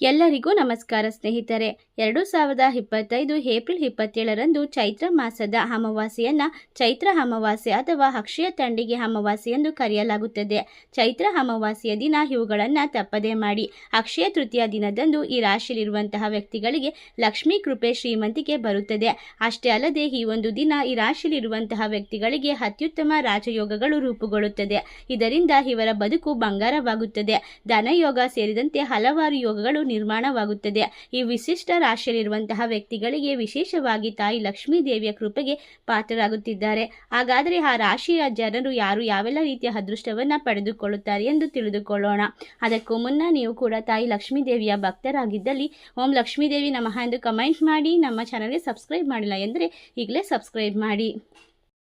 ಎಲ್ಲರಿಗೂ ನಮಸ್ಕಾರ ಸ್ನೇಹಿತರೆ. ಎರಡು ಸಾವಿರದ ಇಪ್ಪತ್ತೈದು ಏಪ್ರಿಲ್ ಇಪ್ಪತ್ತೇಳರಂದು ಚೈತ್ರ ಮಾಸದ ಅಮಾವಾಸ್ಯೆಯನ್ನು ಚೈತ್ರ ಅಮಾವಾಸ್ಯೆ ಅಥವಾ ಅಕ್ಷಯ ತಂಡಿಗೆ ಅಮಾವಾಸ್ಯೆ ಎಂದು ಕರೆಯಲಾಗುತ್ತದೆ. ಚೈತ್ರ ಅಮಾವಾಸ್ಯೆಯ ದಿನ ಇವುಗಳನ್ನು ತಪ್ಪದೇ ಮಾಡಿ ಅಕ್ಷಯ ತೃತೀಯ ದಿನದಂದು ಈ ರಾಶಿಯಲ್ಲಿರುವಂತಹ ವ್ಯಕ್ತಿಗಳಿಗೆ ಲಕ್ಷ್ಮೀ ಕೃಪೆ ಶ್ರೀಮಂತಿಕೆ ಬರುತ್ತದೆ. ಅಷ್ಟೇ ಅಲ್ಲದೆ ಈ ಒಂದು ದಿನ ಈ ರಾಶಿಯಲ್ಲಿರುವಂತಹ ವ್ಯಕ್ತಿಗಳಿಗೆ ಅತ್ಯುತ್ತಮ ರಾಜಯೋಗಗಳು ರೂಪುಗೊಳ್ಳುತ್ತದೆ. ಇದರಿಂದ ಇವರ ಬದುಕು ಬಂಗಾರವಾಗುತ್ತದೆ. ಧನಯೋಗ ಸೇರಿದಂತೆ ಹಲವಾರು ಯೋಗಗಳು ನಿರ್ಮಾಣವಾಗುತ್ತದೆ. ಈ ವಿಶಿಷ್ಟ ರಾಶಿಯಲ್ಲಿರುವಂತಹ ವ್ಯಕ್ತಿಗಳಿಗೆ ವಿಶೇಷವಾಗಿ ತಾಯಿ ಲಕ್ಷ್ಮೀ ದೇವಿಯ ಕೃಪೆಗೆ ಪಾತ್ರರಾಗುತ್ತಿದ್ದಾರೆ. ಹಾಗಾದರೆ ಆ ರಾಶಿಯ ಜನರು ಯಾರು? ಯಾವೆಲ್ಲ ರೀತಿಯ ಅದೃಷ್ಟವನ್ನು ಪಡೆದುಕೊಳ್ಳುತ್ತಾರೆ ಎಂದು ತಿಳಿದುಕೊಳ್ಳೋಣ. ಅದಕ್ಕೂ ಮುನ್ನ ನೀವು ಕೂಡ ತಾಯಿ ಲಕ್ಷ್ಮೀ ದೇವಿಯ ಭಕ್ತರಾಗಿದ್ದಲ್ಲಿ ಓಂ ಲಕ್ಷ್ಮೀ ದೇವಿ ನಮಃ ಎಂದು ಕಮೆಂಟ್ ಮಾಡಿ, ನಮ್ಮ ಚಾನಲ್ಗೆ ಸಬ್ಸ್ಕ್ರೈಬ್ ಮಾಡಿಲ್ಲ ಎಂದರೆ ಈಗಲೇ ಸಬ್ಸ್ಕ್ರೈಬ್ ಮಾಡಿ.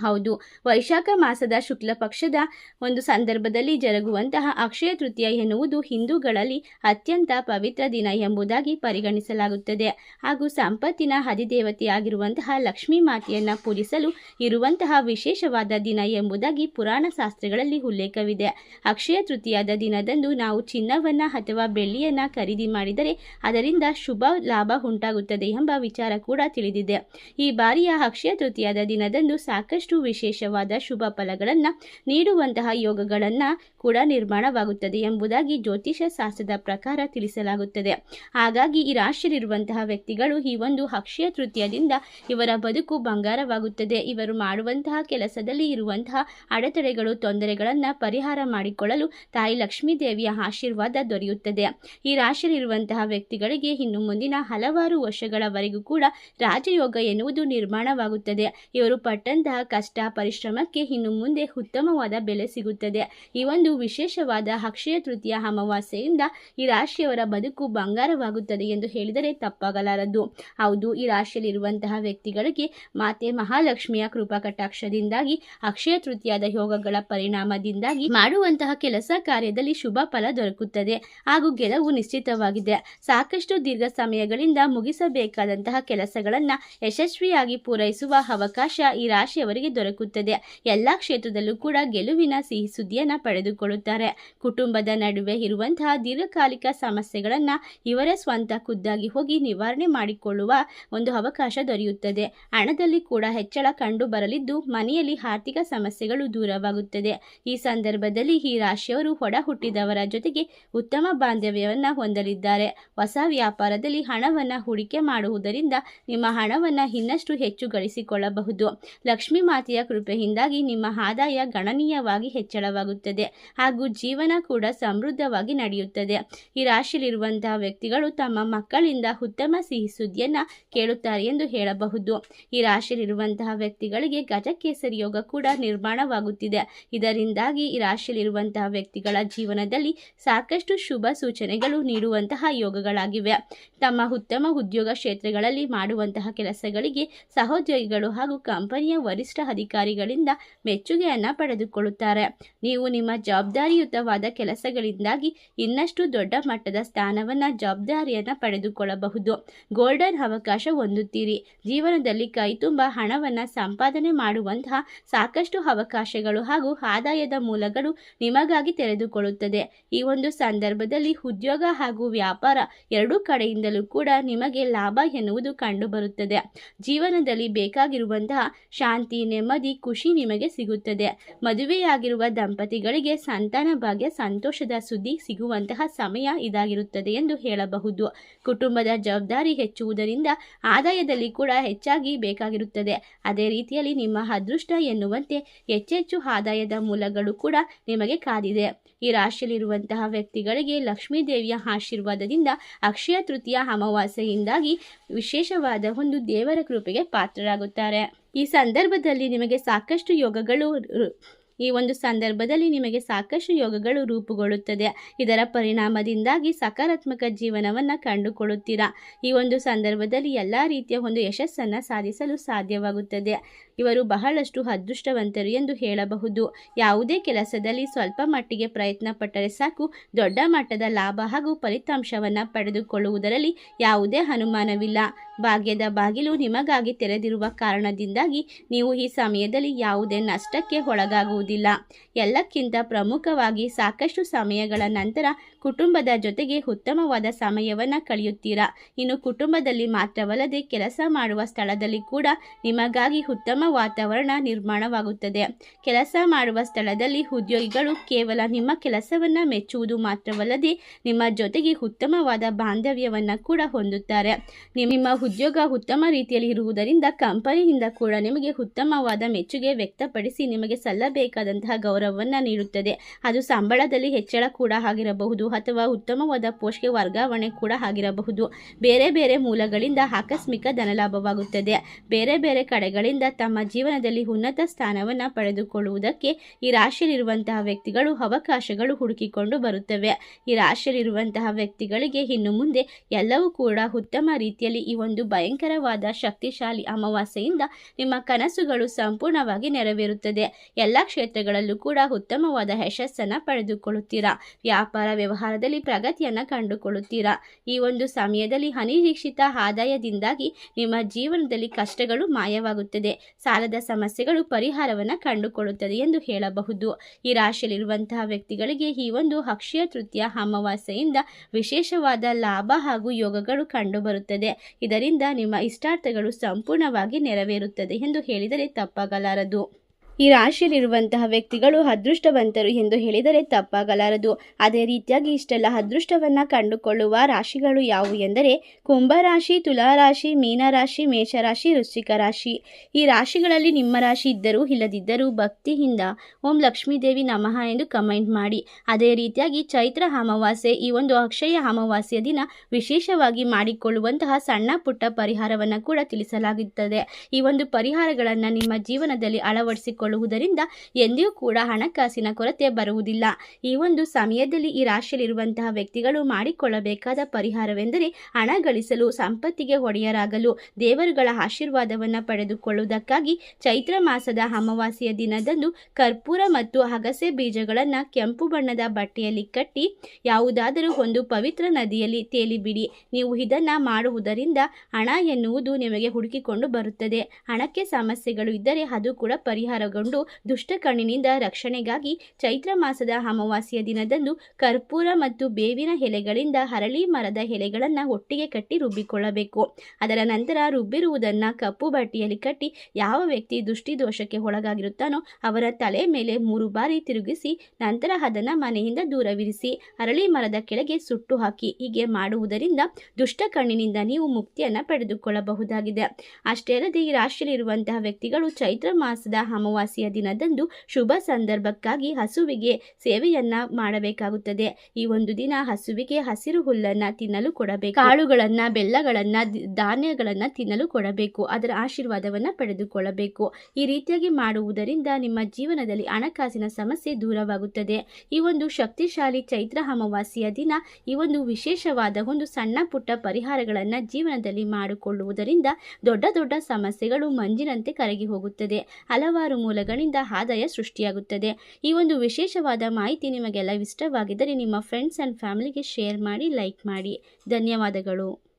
ಹೌದು. ವೈಶಾಖ ಮಾಸದ ಶುಕ್ಲ ಪಕ್ಷದ ಒಂದು ಸಂದರ್ಭದಲ್ಲಿ ಜರುಗುವಂತಹ ಅಕ್ಷಯ ತೃತೀಯ ಎನ್ನುವುದು ಹಿಂದೂಗಳಲ್ಲಿ ಅತ್ಯಂತ ಪವಿತ್ರ ದಿನ ಎಂಬುದಾಗಿ ಪರಿಗಣಿಸಲಾಗುತ್ತದೆ. ಹಾಗೂ ಸಂಪತ್ತಿನ ಹದಿದೇವತೆಯಾಗಿರುವಂತಹ ಲಕ್ಷ್ಮೀ ಮಾತೆಯನ್ನು ಪೂಜಿಸಲು ಇರುವಂತಹ ವಿಶೇಷವಾದ ದಿನ ಎಂಬುದಾಗಿ ಪುರಾಣ ಶಾಸ್ತ್ರಗಳಲ್ಲಿ ಉಲ್ಲೇಖವಿದೆ. ಅಕ್ಷಯ ತೃತೀಯದ ದಿನದಂದು ನಾವು ಚಿನ್ನವನ್ನು ಅಥವಾ ಬೆಳ್ಳಿಯನ್ನು ಖರೀದಿ ಮಾಡಿದರೆ ಅದರಿಂದ ಶುಭ ಲಾಭ ಉಂಟಾಗುತ್ತದೆ ಎಂಬ ವಿಚಾರ ಕೂಡ ತಿಳಿದಿದೆ. ಈ ಬಾರಿಯ ಅಕ್ಷಯ ತೃತೀಯದ ದಿನದಂದು ಸಾಕಷ್ಟು ವಿಶೇಷವಾದ ಶುಭ ಫಲಗಳನ್ನು ನೀಡುವಂತಹ ಯೋಗಗಳನ್ನು ಕೂಡ ನಿರ್ಮಾಣವಾಗುತ್ತದೆ ಎಂಬುದಾಗಿ ಜ್ಯೋತಿಷ ಶಾಸ್ತ್ರದ ಪ್ರಕಾರ ತಿಳಿಸಲಾಗುತ್ತದೆ. ಹಾಗಾಗಿ ಈ ರಾಶಿಯಲ್ಲಿರುವಂತಹ ವ್ಯಕ್ತಿಗಳು ಈ ಒಂದು ಅಕ್ಷಯ ತೃತೀಯದಿಂದ ಇವರ ಬದುಕು ಬಂಗಾರವಾಗುತ್ತದೆ. ಇವರು ಮಾಡುವಂತಹ ಕೆಲಸದಲ್ಲಿ ಇರುವಂತಹ ಅಡೆತಡೆಗಳು, ತೊಂದರೆಗಳನ್ನು ಪರಿಹಾರ ಮಾಡಿಕೊಳ್ಳಲು ತಾಯಿ ಲಕ್ಷ್ಮೀ ದೇವಿಯ ಆಶೀರ್ವಾದ ದೊರೆಯುತ್ತದೆ. ಈ ರಾಶಿಯಲ್ಲಿರುವಂತಹ ವ್ಯಕ್ತಿಗಳಿಗೆ ಇನ್ನು ಮುಂದಿನ ಹಲವಾರು ವರ್ಷಗಳವರೆಗೂ ಕೂಡ ರಾಜಯೋಗ ಎನ್ನುವುದು ನಿರ್ಮಾಣವಾಗುತ್ತದೆ. ಇವರು ಪಟ್ಟಂತಹ ಕಷ್ಟ, ಪರಿಶ್ರಮಕ್ಕೆ ಇನ್ನು ಮುಂದೆ ಉತ್ತಮವಾದ ಬೆಲೆ ಸಿಗುತ್ತದೆ. ಈ ಒಂದು ವಿಶೇಷವಾದ ಅಕ್ಷಯ ತೃತೀಯ ಅಮಾವಾಸ್ಯೆಯಿಂದ ಈ ರಾಶಿಯವರ ಬದುಕು ಬಂಗಾರವಾಗುತ್ತದೆ ಎಂದು ಹೇಳಿದರೆ ತಪ್ಪಾಗಲಾರದು. ಹೌದು, ಈ ರಾಶಿಯಲ್ಲಿರುವಂತಹ ವ್ಯಕ್ತಿಗಳಿಗೆ ಮಾತೆ ಮಹಾಲಕ್ಷ್ಮಿಯ ಕೃಪಾ ಕಟಾಕ್ಷದಿಂದಾಗಿ, ಅಕ್ಷಯ ತೃತೀಯದ ಯೋಗಗಳ ಪರಿಣಾಮದಿಂದಾಗಿ ಮಾಡುವಂತಹ ಕೆಲಸ ಕಾರ್ಯದಲ್ಲಿ ಶುಭ ಫಲ ದೊರಕುತ್ತದೆ ಹಾಗೂ ಗೆಲುವು ನಿಶ್ಚಿತವಾಗಿದೆ. ಸಾಕಷ್ಟು ದೀರ್ಘ ಸಮಯಗಳಿಂದ ಮುಗಿಸಬೇಕಾದಂತಹ ಕೆಲಸಗಳನ್ನು ಯಶಸ್ವಿಯಾಗಿ ಪೂರೈಸುವ ಅವಕಾಶ ಈ ರಾಶಿಯವರಿಗೆ ದೊರಕುತ್ತದೆ. ಎಲ್ಲ ಕ್ಷೇತ್ರದಲ್ಲೂ ಕೂಡ ಗೆಲುವಿನ ಸಿಹಿ ಸುದ್ದಿಯನ್ನು ಪಡೆದುಕೊಳ್ಳುತ್ತಾರೆ. ಕುಟುಂಬದ ನಡುವೆ ಇರುವಂತಹ ದೀರ್ಘಕಾಲಿಕ ಸಮಸ್ಯೆಗಳನ್ನು ಇವರೇ ಸ್ವಂತ ಖುದ್ದಾಗಿ ಹೋಗಿ ನಿವಾರಣೆ ಮಾಡಿಕೊಳ್ಳುವ ಒಂದು ಅವಕಾಶ ದೊರೆಯುತ್ತದೆ. ಹಣದಲ್ಲಿ ಕೂಡ ಹೆಚ್ಚಳ ಕಂಡು ಬರಲಿದ್ದು ಮನೆಯಲ್ಲಿ ಆರ್ಥಿಕ ಸಮಸ್ಯೆಗಳು ದೂರವಾಗುತ್ತದೆ. ಈ ಸಂದರ್ಭದಲ್ಲಿ ಈ ರಾಶಿಯವರು ಹೊಡ ಹುಟ್ಟಿದವರ ಜೊತೆಗೆ ಉತ್ತಮ ಬಾಂಧವ್ಯವನ್ನು ಹೊಂದಲಿದ್ದಾರೆ. ಹೊಸ ವ್ಯಾಪಾರದಲ್ಲಿ ಹಣವನ್ನು ಹೂಡಿಕೆ ಮಾಡುವುದರಿಂದ ನಿಮ್ಮ ಹಣವನ್ನು ಇನ್ನಷ್ಟು ಹೆಚ್ಚು ಗಳಿಸಿಕೊಳ್ಳಬಹುದು. ಲಕ್ಷ್ಮೀ ಮಾತೆಯ ಕೃಪೆಯಿಂದಾಗಿ ನಿಮ್ಮ ಆದಾಯ ಗಣನೀಯವಾಗಿ ಹೆಚ್ಚಳವಾಗುತ್ತದೆ ಹಾಗೂ ಜೀವನ ಕೂಡ ಸಮೃದ್ಧವಾಗಿ ನಡೆಯುತ್ತದೆ. ಈ ರಾಶಿಯಲ್ಲಿರುವಂತಹ ವ್ಯಕ್ತಿಗಳು ತಮ್ಮ ಮಕ್ಕಳಿಂದ ಉತ್ತಮ ಸಿಹಿ ಸುದ್ದಿಯನ್ನು ಕೇಳುತ್ತಾರೆ ಎಂದು ಹೇಳಬಹುದು. ಈ ರಾಶಿಯಲ್ಲಿರುವಂತಹ ವ್ಯಕ್ತಿಗಳಿಗೆ ಗಜಕೇಸರಿ ಯೋಗ ಕೂಡ ನಿರ್ಮಾಣವಾಗುತ್ತಿದೆ. ಇದರಿಂದಾಗಿ ಈ ರಾಶಿಯಲ್ಲಿರುವಂತಹ ವ್ಯಕ್ತಿಗಳ ಜೀವನದಲ್ಲಿ ಸಾಕಷ್ಟು ಶುಭ ಸೂಚನೆಗಳು ನೀಡುವಂತಹ ಯೋಗಗಳಾಗಿವೆ. ತಮ್ಮ ಉತ್ತಮ ಉದ್ಯೋಗ ಕ್ಷೇತ್ರಗಳಲ್ಲಿ ಮಾಡುವಂತಹ ಕೆಲಸಗಳಿಗೆ ಸಹೋದ್ಯೋಗಿಗಳು ಹಾಗೂ ಕಂಪನಿಯ ವರಿಷ್ಠ ಅಧಿಕಾರಿಗಳಿಂದ ಮೆಚ್ಚುಗೆಯನ್ನು ಪಡೆದುಕೊಳ್ಳುತ್ತಾರೆ. ನೀವು ನಿಮ್ಮ ಜವಾಬ್ದಾರಿಯುತವಾದ ಕೆಲಸಗಳಿಂದಾಗಿ ಇನ್ನಷ್ಟು ದೊಡ್ಡ ಮಟ್ಟದ ಸ್ಥಾನವನ್ನು, ಜವಾಬ್ದಾರಿಯನ್ನು ಪಡೆದುಕೊಳ್ಳಬಹುದು. ಗೋಲ್ಡನ್ ಅವಕಾಶ ಹೊಂದುತ್ತೀರಿ. ಜೀವನದಲ್ಲಿ ಕೈ ತುಂಬ ಹಣವನ್ನು ಸಂಪಾದನೆ ಮಾಡುವಂತಹ ಸಾಕಷ್ಟು ಅವಕಾಶಗಳು ಹಾಗೂ ಆದಾಯದ ಮೂಲಗಳು ನಿಮಗಾಗಿ ತೆರೆದುಕೊಳ್ಳುತ್ತದೆ. ಈ ಒಂದು ಸಂದರ್ಭದಲ್ಲಿ ಉದ್ಯೋಗ ಹಾಗೂ ವ್ಯಾಪಾರ ಎರಡೂ ಕಡೆಯಿಂದಲೂ ಕೂಡ ನಿಮಗೆ ಲಾಭ ಎನ್ನುವುದು ಕಂಡುಬರುತ್ತದೆ. ಜೀವನದಲ್ಲಿ ಬೇಕಾಗಿರುವಂತಹ ಶಾಂತಿ ನೆಮ್ಮದಿ, ಖುಷಿ ನಿಮಗೆ ಸಿಗುತ್ತದೆ. ಮದುವೆಯಾಗಿರುವ ದಂಪತಿಗಳಿಗೆ ಸಂತಾನ ಭಾಗ್ಯ, ಸಂತೋಷದ ಸುದ್ದಿ ಸಿಗುವಂತಹ ಸಮಯ ಇದಾಗಿರುತ್ತದೆ ಎಂದು ಹೇಳಬಹುದು. ಕುಟುಂಬದ ಜವಾಬ್ದಾರಿ ಹೆಚ್ಚುವುದರಿಂದ ಆದಾಯದಲ್ಲಿ ಕೂಡ ಹೆಚ್ಚಾಗಿ ಬೇಕಾಗಿರುತ್ತದೆ. ಅದೇ ರೀತಿಯಲ್ಲಿ ನಿಮ್ಮ ಅದೃಷ್ಟ ಎನ್ನುವಂತೆ ಹೆಚ್ಚೆಚ್ಚು ಆದಾಯದ ಮೂಲಗಳು ಕೂಡ ನಿಮಗೆ ಕಾದಿದೆ. ಈ ರಾಶಿಯಲ್ಲಿರುವಂತಹ ವ್ಯಕ್ತಿಗಳಿಗೆ ಲಕ್ಷ್ಮೀ ದೇವಿಯ ಆಶೀರ್ವಾದದಿಂದ ಅಕ್ಷಯ ತೃತೀಯ ಅಮಾವಾಸ್ಯೆಯಿಂದಾಗಿ ವಿಶೇಷವಾದ ಒಂದು ದೇವರ ಕೃಪೆಗೆ ಪಾತ್ರರಾಗುತ್ತಾರೆ. ಈ ಸಂದರ್ಭದಲ್ಲಿ ನಿಮಗೆ ಸಾಕಷ್ಟು ಯೋಗಗಳು ಈ ಒಂದು ಸಂದರ್ಭದಲ್ಲಿ ನಿಮಗೆ ಸಾಕಷ್ಟು ಯೋಗಗಳು ರೂಪುಗೊಳ್ಳುತ್ತದೆ. ಇದರ ಪರಿಣಾಮದಿಂದಾಗಿ ಸಕಾರಾತ್ಮಕ ಜೀವನವನ್ನು ಕಂಡುಕೊಳ್ಳುತ್ತೀರಾ? ಈ ಒಂದು ಸಂದರ್ಭದಲ್ಲಿ ಎಲ್ಲ ರೀತಿಯ ಒಂದು ಯಶಸ್ಸನ್ನು ಸಾಧಿಸಲು ಸಾಧ್ಯವಾಗುತ್ತದೆ. ಇವರು ಬಹಳಷ್ಟು ಅದೃಷ್ಟವಂತರು ಎಂದು ಹೇಳಬಹುದು. ಯಾವುದೇ ಕೆಲಸದಲ್ಲಿ ಸ್ವಲ್ಪ ಮಟ್ಟಿಗೆ ಪ್ರಯತ್ನ ಪಟ್ಟರೆ ಸಾಕು, ದೊಡ್ಡ ಮಟ್ಟದ ಲಾಭ ಹಾಗೂ ಫಲಿತಾಂಶವನ್ನು ಪಡೆದುಕೊಳ್ಳುವುದರಲ್ಲಿ ಯಾವುದೇ ಅನುಮಾನವಿಲ್ಲ. ಭಾಗ್ಯದ ಬಾಗಿಲು ನಿಮಗಾಗಿ ತೆರೆದಿರುವ ಕಾರಣದಿಂದಾಗಿ ನೀವು ಈ ಸಮಯದಲ್ಲಿ ಯಾವುದೇ ನಷ್ಟಕ್ಕೆ ಒಳಗಾಗುವುದಿಲ್ಲ. ಎಲ್ಲಕ್ಕಿಂತ ಪ್ರಮುಖವಾಗಿ ಸಾಕಷ್ಟು ಸಮಯಗಳ ನಂತರ ಕುಟುಂಬದ ಜೊತೆಗೆ ಉತ್ತಮವಾದ ಸಮಯವನ್ನು ಕಳೆಯುತ್ತೀರಾ? ಇನ್ನು ಕುಟುಂಬದಲ್ಲಿ ಮಾತ್ರವಲ್ಲದೆ ಕೆಲಸ ಮಾಡುವ ಸ್ಥಳದಲ್ಲಿ ಕೂಡ ನಿಮಗಾಗಿ ಉತ್ತಮ ವಾತಾವರಣ ನಿರ್ಮಾಣವಾಗುತ್ತದೆ. ಕೆಲಸ ಮಾಡುವ ಸ್ಥಳದಲ್ಲಿ ಉದ್ಯೋಗಿಗಳು ಕೇವಲ ನಿಮ್ಮ ಕೆಲಸವನ್ನು ಮೆಚ್ಚುವುದು ಮಾತ್ರವಲ್ಲದೆ ನಿಮ್ಮ ಜೊತೆಗೆ ಉತ್ತಮವಾದ ಬಾಂಧವ್ಯವನ್ನು ಕೂಡ ಹೊಂದುತ್ತಾರೆ. ನಿಮ್ಮ ಉದ್ಯೋಗ ಉತ್ತಮ ರೀತಿಯಲ್ಲಿ ಇರುವುದರಿಂದ ಕಂಪನಿಯಿಂದ ಕೂಡ ನಿಮಗೆ ಉತ್ತಮವಾದ ಮೆಚ್ಚುಗೆ ವ್ಯಕ್ತಪಡಿಸಿ ನಿಮಗೆ ಸಲ್ಲಬೇಕಾದಂತಹ ಗೌರವವನ್ನು ನೀಡುತ್ತದೆ. ಅದು ಸಂಬಳದಲ್ಲಿ ಹೆಚ್ಚಳ ಕೂಡ ಆಗಿರಬಹುದು ಅಥವಾ ಉತ್ತಮವಾದ ಪೋಸ್ಟ್ಗೆ ವರ್ಗಾವಣೆ ಕೂಡ ಆಗಿರಬಹುದು. ಬೇರೆ ಬೇರೆ ಮೂಲಗಳಿಂದ ಆಕಸ್ಮಿಕ ಧನಲಾಭವಾಗುತ್ತದೆ. ಬೇರೆ ಬೇರೆ ಕಡೆಗಳಿಂದ ತಮ್ಮ ಜೀವನದಲ್ಲಿ ಉನ್ನತ ಸ್ಥಾನವನ್ನು ಪಡೆದುಕೊಳ್ಳುವುದಕ್ಕೆ ಈ ರಾಶಿಯಲ್ಲಿರುವಂತಹ ವ್ಯಕ್ತಿಗಳು ಅವಕಾಶಗಳು ಹುಡುಕಿಕೊಂಡು ಬರುತ್ತವೆ. ಈ ರಾಶಿಯಲ್ಲಿರುವಂತಹ ವ್ಯಕ್ತಿಗಳಿಗೆ ಇನ್ನು ಮುಂದೆ ಎಲ್ಲವೂ ಕೂಡ ಉತ್ತಮ ರೀತಿಯಲ್ಲಿ ಈ ಒಂದು ಭಯಂಕರವಾದ ಶಕ್ತಿಶಾಲಿ ಅಮಾವಾಸ್ಯೆಯಿಂದ ನಿಮ್ಮ ಕನಸುಗಳು ಸಂಪೂರ್ಣವಾಗಿ ನೆರವೇರುತ್ತದೆ. ಎಲ್ಲ ಕ್ಷೇತ್ರಗಳಲ್ಲೂ ಕೂಡ ಉತ್ತಮವಾದ ಯಶಸ್ಸನ್ನು ಪಡೆದುಕೊಳ್ಳುತ್ತೀರಾ? ವ್ಯಾಪಾರ ವ್ಯವಹಾರದಲ್ಲಿ ಪ್ರಗತಿಯನ್ನು ಕಂಡುಕೊಳ್ಳುತ್ತೀರಾ? ಈ ಒಂದು ಸಮಯದಲ್ಲಿ ಅನಿರೀಕ್ಷಿತ ಆದಾಯದಿಂದಾಗಿ ನಿಮ್ಮ ಜೀವನದಲ್ಲಿ ಕಷ್ಟಗಳು ಮಾಯವಾಗುತ್ತದೆ. ಸಾಲದ ಸಮಸ್ಯೆಗಳು ಪರಿಹಾರವನ್ನು ಕಂಡುಕೊಳ್ಳುತ್ತದೆ ಎಂದು ಹೇಳಬಹುದು. ಈ ರಾಶಿಯಲ್ಲಿರುವಂತಹ ವ್ಯಕ್ತಿಗಳಿಗೆ ಈ ಒಂದು ಅಕ್ಷಯ ತೃತೀಯ ಅಮಾವಾಸ್ಯೆಯಿಂದ ವಿಶೇಷವಾದ ಲಾಭ ಹಾಗೂ ಯೋಗಗಳು ಕಂಡುಬರುತ್ತದೆ. ಇದರಿಂದ ನಿಮ್ಮ ಇಷ್ಟಾರ್ಥಗಳು ಸಂಪೂರ್ಣವಾಗಿ ನೆರವೇರುತ್ತದೆ ಎಂದು ಹೇಳಿದರೆ ತಪ್ಪಾಗಲಾರದು. ಈ ರಾಶಿಯಲ್ಲಿರುವಂತಹ ವ್ಯಕ್ತಿಗಳು ಅದೃಷ್ಟವಂತರು ಎಂದು ಹೇಳಿದರೆ ತಪ್ಪಾಗಲಾರದು. ಅದೇ ರೀತಿಯಾಗಿ ಇಷ್ಟೆಲ್ಲ ಅದೃಷ್ಟವನ್ನು ಕಂಡುಕೊಳ್ಳುವ ರಾಶಿಗಳು ಯಾವುವು ಎಂದರೆ ಕುಂಭರಾಶಿ ತುಲಾರಾಶಿ ಮೀನರಾಶಿ ಮೇಷರಾಶಿ ವೃಶ್ಚಿಕ ರಾಶಿ. ಈ ರಾಶಿಗಳಲ್ಲಿ ನಿಮ್ಮ ರಾಶಿ ಇದ್ದರೂ ಇಲ್ಲದಿದ್ದರೂ ಭಕ್ತಿಯಿಂದ ಓಂ ಲಕ್ಷ್ಮೀದೇವಿ ನಮಃ ಎಂದು ಕಮೆಂಟ್ ಮಾಡಿ. ಅದೇ ರೀತಿಯಾಗಿ ಚೈತ್ರ ಅಮಾವಾಸ್ಯೆ ಈ ಒಂದು ಅಕ್ಷಯ ಅಮಾವಾಸ್ಯೆಯ ದಿನ ವಿಶೇಷವಾಗಿ ಮಾಡಿಕೊಳ್ಳುವಂತಹ ಸಣ್ಣ ಪುಟ್ಟ ಪರಿಹಾರವನ್ನು ಕೂಡ ತಿಳಿಸಲಾಗುತ್ತದೆ. ಈ ಒಂದು ಪರಿಹಾರಗಳನ್ನು ನಿಮ್ಮ ಜೀವನದಲ್ಲಿ ಅಳವಡಿಸಿಕೊಳ್ಳುವುದರಿಂದ ಎಂದಿಗೂ ಕೂಡ ಹಣಕಾಸಿನ ಕೊರತೆ ಬರುವುದಿಲ್ಲ. ಈ ಒಂದು ಸಮಯದಲ್ಲಿ ಈ ರಾಶಿಯಲ್ಲಿರುವಂತಹ ವ್ಯಕ್ತಿಗಳು ಮಾಡಿಕೊಳ್ಳಬೇಕಾದ ಪರಿಹಾರವೆಂದರೆ ಹಣ ಗಳಿಸಲು, ಸಂಪತ್ತಿಗೆ ಒಡೆಯರಾಗಲು, ದೇವರುಗಳ ಆಶೀರ್ವಾದವನ್ನು ಪಡೆದುಕೊಳ್ಳುವುದಕ್ಕಾಗಿ ಚೈತ್ರ ಮಾಸದ ಅಮಾವಾಸ್ಯೆಯ ದಿನದಂದು ಕರ್ಪೂರ ಮತ್ತು ಅಗಸೆ ಬೀಜಗಳನ್ನು ಕೆಂಪು ಬಣ್ಣದ ಬಟ್ಟೆಯಲ್ಲಿ ಕಟ್ಟಿ, ಯಾವುದಾದರೂ ಒಂದು ಪವಿತ್ರ ನದಿಯಲ್ಲಿ ತೇಲಿಬಿಡಿ. ನೀವು ಇದನ್ನು ಮಾಡುವುದರಿಂದ ಹಣ ಎನ್ನುವುದು ನಿಮಗೆ ಹುಡುಕಿಕೊಂಡು ಬರುತ್ತದೆ. ಹಣಕ್ಕೆ ಸಮಸ್ಯೆಗಳು ಇದ್ದರೆ ಅದು ಕೂಡ ಪರಿಹಾರಗೊಂಡು ದುಷ್ಟ ಕಣ್ಣಿನಿಂದ ರಕ್ಷಣೆಗಾಗಿ ಚೈತ್ರ ಮಾಸದ ಅಮಾವಾಸ್ಯ ದಿನದಂದು ಕರ್ಪೂರ ಮತ್ತು ಬೇವಿನ ಎಲೆಗಳಿಂದ ಹರಳಿ ಮರದ ಎಲೆಗಳನ್ನು ಒಟ್ಟಿಗೆ ಕಟ್ಟಿ ರುಬ್ಬಿಕೊಳ್ಳಬೇಕು. ಅದರ ನಂತರ ರುಬ್ಬಿರುವುದನ್ನು ಕಪ್ಪು ಬಟ್ಟೆಯಲ್ಲಿ ಕಟ್ಟಿ ಯಾವ ವ್ಯಕ್ತಿ ದುಷ್ಟಿದೋಷಕ್ಕೆ ಒಳಗಾಗಿರುತ್ತಾನೋ ಅವರ ತಲೆ ಮೇಲೆ ಮೂರು ಬಾರಿ ತಿರುಗಿಸಿ ನಂತರ ಅದನ್ನು ಮನೆಯಿಂದ ದೂರವಿರಿಸಿ ಅರಳಿ ಮರದ ಕೆಳಗೆ ಸುಟ್ಟು ಹಾಕಿ ಹೀಗೆ ಮಾಡುವುದರಿಂದ ದುಷ್ಟ ಕಣ್ಣಿನಿಂದ ನೀವು ಮುಕ್ತಿಯನ್ನು ಪಡೆದುಕೊಳ್ಳಬಹುದಾಗಿದೆ. ಅಷ್ಟೇ ಅಲ್ಲದೆ ಈ ರಾಶಿಯಲ್ಲಿರುವಂತಹ ವ್ಯಕ್ತಿಗಳು ಚೈತ್ರ ಮಾಸದ ಅಮಾವಾಸ್ಯೆಯ ದಿನದಂದು ಶುಭ ಸಂದರ್ಭಕ್ಕಾಗಿ ಹಸುವಿಗೆ ಸೇವೆಯನ್ನ ಮಾಡಬೇಕಾಗುತ್ತದೆ. ಈ ಒಂದು ದಿನ ಹಸುವಿಗೆ ಹಸಿರು ಹುಲ್ಲನ್ನ ತಿನ್ನಲು ಕೊಡಬೇಕು. ಕಾಳುಗಳನ್ನ, ಬೆಲ್ಲಗಳನ್ನ ಧಾನ್ಯಗಳನ್ನ ತಿನ್ನಲು ಕೊಡಬೇಕು. ಅದರ ಆಶೀರ್ವಾದವನ್ನ ಪಡೆದುಕೊಳ್ಳಬೇಕು. ಈ ರೀತಿಯಾಗಿ ಮಾಡುವುದರಿಂದ ನಿಮ್ಮ ಜೀವನದಲ್ಲಿ ಹಣಕಾಸಿನ ಸಮಸ್ಯೆ ದೂರವಾಗುತ್ತದೆ. ಈ ಒಂದು ಶಕ್ತಿಶಾಲಿ ಚೈತ್ರ ಅಮಾವಾಸ್ಯೆಯ ದಿನ ಈ ಒಂದು ವಿಶೇಷವಾದ ಒಂದು ಸಣ್ಣ ಪುಟ್ಟ ಪರಿಹಾರಗಳನ್ನ ಜೀವನದಲ್ಲಿ ಮಾಡಿಕೊಳ್ಳುವುದರಿಂದ ದೊಡ್ಡ ದೊಡ್ಡ ಸಮಸ್ಯೆಗಳು ಮಂಜಿನಂತೆ ಕರಗಿ ಹೋಗುತ್ತದೆ. ಹಲವಾರು ಮೂಲಗಳಿಂದ ಆದಾಯ ಸೃಷ್ಟಿಯಾಗುತ್ತದೆ. ಈ ಒಂದು ವಿಶೇಷವಾದ ಮಾಹಿತಿ ನಿಮಗೆಲ್ಲ ಇಷ್ಟವಾಗಿದ್ದರೆ ನಿಮ್ಮ ಫ್ರೆಂಡ್ಸ್ ಆ್ಯಂಡ್ ಫ್ಯಾಮಿಲಿಗೆ ಶೇರ್ ಮಾಡಿ ಲೈಕ್ ಮಾಡಿ. ಧನ್ಯವಾದಗಳು.